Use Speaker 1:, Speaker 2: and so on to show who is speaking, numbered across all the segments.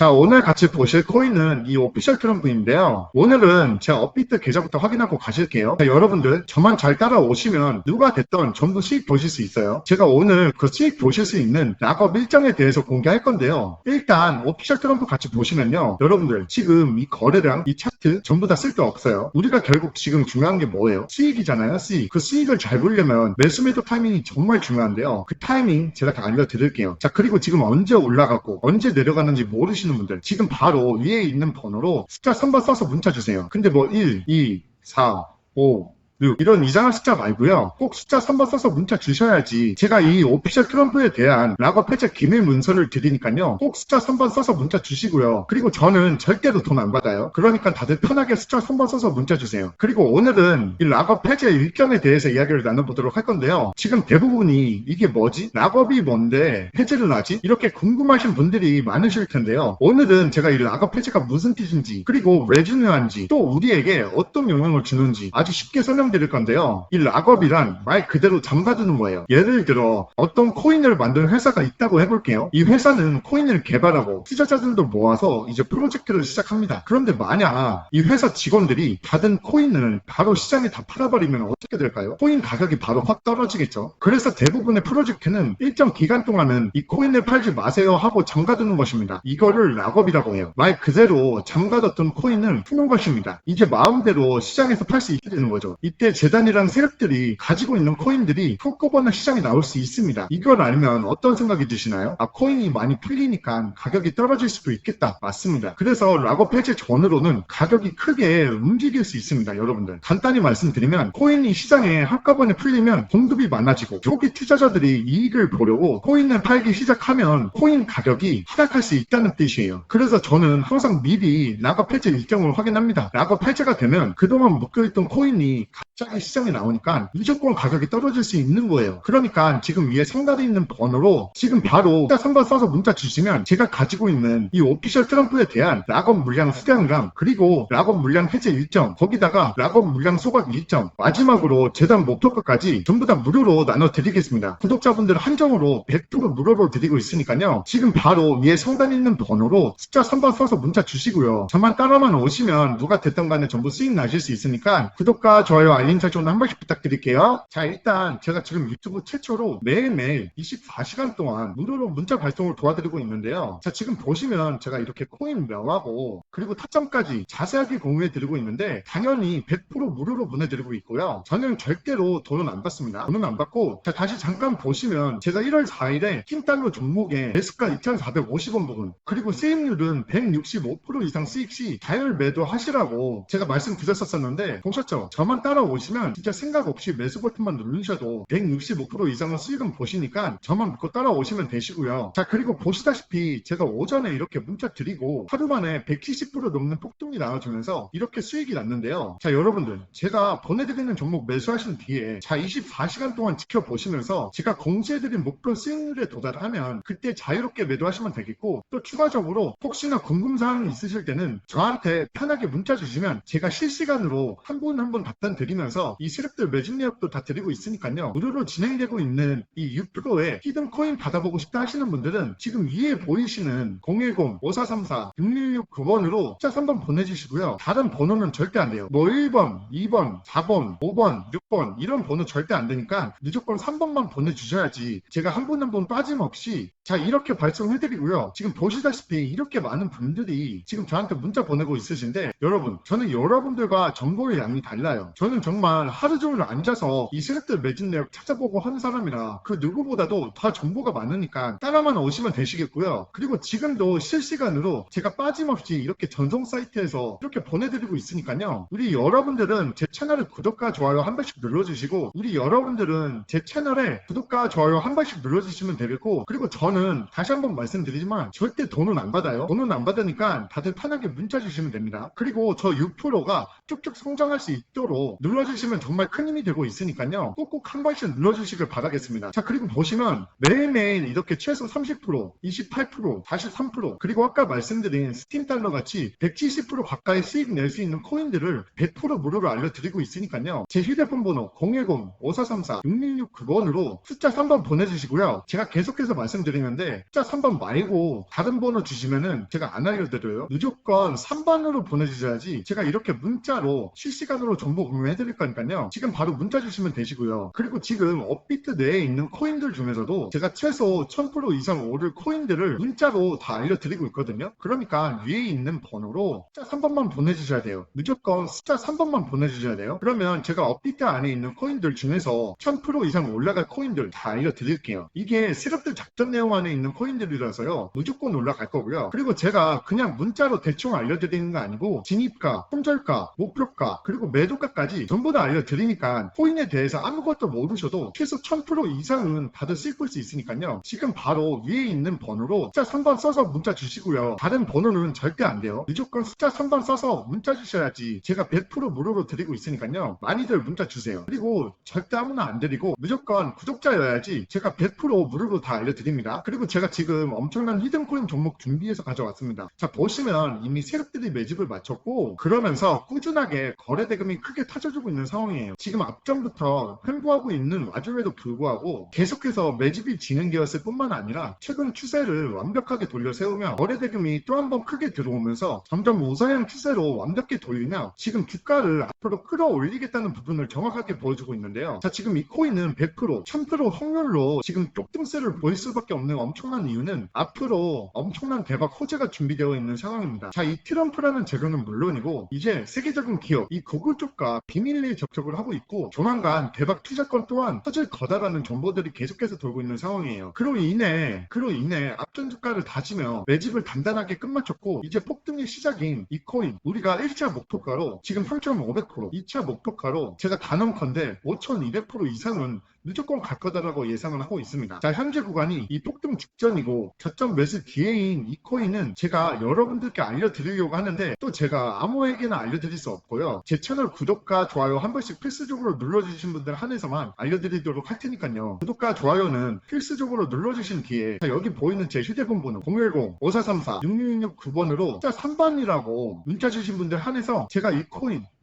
Speaker 1: 자, 오늘 같이 보실 코인은 이 오피셜 트럼프인데요. 오늘은 제 업비트 계좌부터 확인하고 가실게요. 자, 여러분들 저만 잘 따라오시면 누가 됐던 전부 수익 보실 수 있어요. 제가 오늘 그 수익 보실 수 있는 락업 일정에 대해서 공개할 건데요. 일단 오피셜 트럼프 같이 보시면요. 여러분들 지금 이 거래량, 이 차트 전부 다 쓸데 없어요. 우리가 결국 지금 중요한 게 뭐예요? 수익이잖아요. 수익. 그 수익을 잘 보려면 매수 매도 타이밍이 정말 중요한데요. 그 타이밍 제가 다 알려드릴게요. 자, 그리고 지금 언제 올라가고 언제 내려가는지 모르시는 분들 지금 바로 위에 있는 번호로 숫자 3번 써서 문자 주세요. 근데 뭐 1, 2, 4, 5, 6 이런 이상한 숫자 말고요. 꼭 숫자 3번 써서 문자 주셔야지 제가 이 오피셜 트럼프에 대한 락업 해제 기밀 문서를 드리니까요. 꼭 숫자 3번 써서 문자 주시고요. 그리고 저는 절대로 돈 안 받아요. 그러니까 다들 편하게 숫자 3번 써서 문자 주세요. 그리고 오늘은 이 락업 해제 일정에 대해서 이야기를 나눠보도록 할 건데요. 지금 대부분이 이게 뭐지? 락업이 뭔데 해제를 하지? 이렇게 궁금하신 분들이 많으실 텐데요. 오늘은 제가 이 락업 해제가 무슨 뜻인지 그리고 왜 중요한지 또 우리에게 어떤 영향을 주는지 아주 쉽게 설명 드릴 건데요. 이 락업이란 말 그대로 잠가두는 거예요. 예를 들어 어떤 코인을 만드는 회사가 있다고 해볼게요. 이 회사는 코인을 개발하고 투자자들도 모아서 이제 프로젝트를 시작합니다. 그런데 만약 이 회사 직원들이 받은 코인을 바로 시장에 다 팔아버리면 어떻게 될까요? 코인 가격이 바로 확 떨어지겠죠. 그래서 대부분의 프로젝트는 일정 기간 동안은 이 코인을 팔지 마세요 하고 잠가두는 것입니다. 이거를 락업이라고 해요. 말 그대로 잠가뒀던 코인을 푸는 것입니다. 이제 마음대로 시장에서 팔 수 있게 되는 거죠. 이때 재단이랑 세력들이 가지고 있는 코인들이 한꺼번에 시장에 나올 수 있습니다. 이걸 알면 어떤 생각이 드시나요? 아, 코인이 많이 풀리니까 가격이 떨어질 수도 있겠다. 맞습니다. 그래서 락업 해제 전으로는 가격이 크게 움직일 수 있습니다. 여러분들. 간단히 말씀드리면 코인이 시장에 한꺼번에 풀리면 공급이 많아지고 초기 투자자들이 이익을 보려고 코인을 팔기 시작하면 코인 가격이 하락할 수 있다는 뜻이에요. 그래서 저는 항상 미리 락업 해제 일정을 확인합니다. 락업 해제가 되면 그동안 묶여있던 코인이 갑자기 시장에 나오니까 무조건 가격이 떨어질 수 있는 거예요. 그러니까 지금 위에 상단에 있는 번호로 지금 바로 숫자 3번 써서 문자 주시면 제가 가지고 있는 이 오피셜 트럼프에 대한 락업 물량 수량gram 그리고 락업 물량 해제 일정 거기다가 락업 물량 소각 일정 마지막으로 재단 목표가까지 전부 다 무료로 나눠 드리겠습니다. 구독자분들 한정으로 100% 무료로 드리고 있으니까요. 지금 바로 위에 상단에 있는 번호로 숫자 3번 써서 문자 주시고요. 저만 따라만 오시면 누가 됐던 간에 전부 수익 나실 수 있으니까 구독과 좋아요 알림 설정도 한 번씩 부탁드릴게요. 자 일단 제가 지금 유튜브 최초로 매일매일 24시간 동안 무료로 문자 발송을 도와드리고 있는데요. 자 지금 보시면 제가 이렇게 코인 명하고 그리고 타점까지 자세하게 공유해 드리고 있는데 당연히 100% 무료로 보내드리고 있고요. 저는 절대로 돈은 안 받습니다. 돈은 안 받고 자 다시 잠깐 보시면 제가 1월 4일에 흰달러 종목에 매수가 2,450원 부분 그리고 수익률은 165% 이상 수익 시 자율 매도 하시라고 제가 말씀드렸었었는데 보셨죠? 저만 따라오 시면 진짜 생각 없이 매수 버튼만 누르셔도 165% 이상의 수익은 보시니까 저만 믿고 따라오시면 되시고요. 자 그리고 보시다시피 제가 오전에 이렇게 문자 드리고 하루 만에 170% 넘는 폭등이 나와주면서 이렇게 수익이 났는데요. 자 여러분들 제가 보내드리는 종목 매수하신 뒤에 자 24시간 동안 지켜보시면서 제가 공지해드린 목표 수익률에 도달하면 그때 자유롭게 매도하시면 되겠고 또 추가적으로 혹시나 궁금사항이 있으실 때는 저한테 편하게 문자 주시면 제가 실시간으로 한 분 한 분 답변 드리 면서 이 세력들 매진 내역도 다 드리고 있으니까요. 무료로 진행되고 있는 이 6%의 히든 코인 받아보고 싶다 하시는 분들은 지금 위에 보이시는 010-5434-616-9번으로 숫자 3번 보내주시고요. 다른 번호는 절대 안 돼요. 뭐 1번, 2번, 4번, 5번, 6번 이런 번호 절대 안 되니까 무조건 3번만 보내주셔야지 제가 한 분 한 분 빠짐없이 자 이렇게 발송해드리고요. 지금 보시다시피 이렇게 많은 분들이 지금 저한테 문자 보내고 있으신데 여러분 저는 여러분들과 정보의 양이 달라요. 저는 정말 하루 종일 앉아서 이 세력들 매진 내역 찾아보고 하는 사람이라 그 누구보다도 다 정보가 많으니까 따라만 오시면 되시겠고요. 그리고 지금도 실시간으로 제가 빠짐없이 이렇게 전송 사이트에서 이렇게 보내드리고 있으니까요. 우리 여러분들은 제 채널을 구독과 좋아요 한 번씩 눌러주시고 우리 여러분들은 제 채널에 구독과 좋아요 한 번씩 눌러주시면 되겠고 그리고 저는 다시 한번 말씀드리지만 절대 돈은 안 받아요. 돈은 안 받으니까 다들 편하게 문자 주시면 됩니다. 그리고 저 6%가 쭉쭉 성장할 수 있도록 눌러주시면 정말 큰 힘이 되고 있으니까요. 꼭꼭 한 번씩 눌러주시길 바라겠습니다. 자 그리고 보시면 매일매일 이렇게 최소 30%, 28%, 43% 그리고 아까 말씀드린 스팀 달러 같이 170% 가까이 수익 낼 수 있는 코인들을 100% 무료로 알려드리고 있으니까요. 제 휴대폰 번호 010-5434-6669번으로 숫자 3번 보내주시고요. 제가 계속해서 말씀드리면 알려드리는데 숫자 3번 말고 다른 번호 주시면은 제가 안 알려드려요. 무조건 3번으로 보내주셔야지 제가 이렇게 문자로 실시간으로 정보 공유해드릴 거니까요. 지금 바로 문자 주시면 되시고요. 그리고 지금 업비트 내에 있는 코인들 중에서도 제가 최소 1000% 이상 오를 코인들을 문자로 다 알려드리고 있거든요. 그러니까 위에 있는 번호로 숫자 3번만 보내주셔야 돼요. 무조건 숫자 3번만 보내주셔야 돼요. 그러면 제가 업비트 안에 있는 코인들 중에서 1000% 이상 올라갈 코인들 다 알려드릴게요. 이게 세력들 작전 내용 안에 있는 코인들이라서요. 무조건 올라갈 거고요. 그리고 제가 그냥 문자로 대충 알려드리는 거 아니고 진입가, 손절가, 목표가, 그리고 매도가까지 전부 다 알려드리니까 코인에 대해서 아무것도 모르셔도 최소 1000% 이상은 수 있을 수 있으니까요. 지금 바로 위에 있는 번호로 숫자 3번 써서 문자 주시고요. 다른 번호는 절대 안 돼요. 무조건 숫자 3번 써서 문자 주셔야지 제가 100% 무료로 드리고 있으니까요. 많이들 문자 주세요. 그리고 절대 아무나 안 드리고 무조건 구독자여야지 제가 100% 무료로 다 알려드립니다. 그리고 제가 지금 엄청난 히든코인 종목 준비해서 가져왔습니다. 자 보시면 이미 세력들이 매집을 마쳤고 그러면서 꾸준하게 거래 대금이 크게 터져주고 있는 상황이에요. 지금 앞전부터 횡보하고 있는 와중에도 불구하고 계속해서 매집이 진행되었을 뿐만 아니라 최근 추세를 완벽하게 돌려 세우며 거래 대금이 또 한 번 크게 들어오면서 점점 우상향 추세로 완벽히 돌리며 지금 주가를 앞으로 끌어올리겠다는 부분을 정확하게 보여주고 있는데요. 자 지금 이 코인은 100% 1000% 확률로 지금 쪽등세를 보일 수밖에 없는 엄청난 이유는 앞으로 엄청난 대박 호재가 준비되어 있는 상황입니다. 자 이 트럼프라는 재료는 물론이고 이제 세계적인 기업 이 구글 쪽과 비밀리에 접촉을 하고 있고 조만간 대박 투자권 또한 터질 거다라는 정보들이 계속해서 돌고 있는 상황이에요. 그로 인해 그로 인해 앞전 주가를 다지며 매집을 단단하게 끝마쳤고 이제 폭등의 시작인 이 코인 우리가 1차 목표가로 지금 3,500% 2차 목표가로 제가 단언컨대 5,200% 이상은 무조건 갈 거다라고 예상을 하고 있습니다. 자, 현재 구간이 이 폭등 직전이고 저점 매수 기회인 이 코인은 제가 여러분들께 알려드리려고 하는데 또 제가 아무에게나 알려드릴 수 없고요. 제 채널 구독과 좋아요 한 번씩 필수적으로 눌러주신 분들 한해서만 알려드리도록 할 테니까요. 구독과 좋아요는 필수적으로 눌러주신 뒤에 자, 여기 보이는 제 휴대폰 번호 010-5434-6669번으로 숫자 3번이라고 문자 주신 분들 한해서 제가 이 코인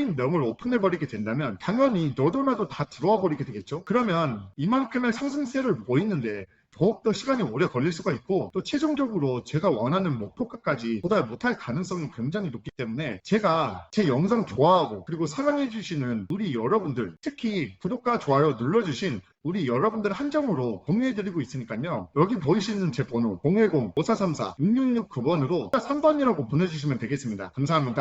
Speaker 1: 코인 명을 오픈해버리게 된다면 당연히 너도 나도 다 들어와 버리게 되겠죠. 그러면 이만큼의 상승세를 보이는데 더욱더 시간이 오래 걸릴 수가 있고 또 최종적으로 제가 원하는 목표가까지 도달 못할 가능성이 굉장히 높기 때문에 제가 제 영상 좋아하고 그리고 사랑해주시는 우리 여러분들 특히 구독과 좋아요 눌러주신 우리 여러분들 한정으로 공유해드리고 있으니까요. 여기 보이시는 제 번호 010-5434-6669번으로 3번이라고 보내주시면 되겠습니다. 감사합니다.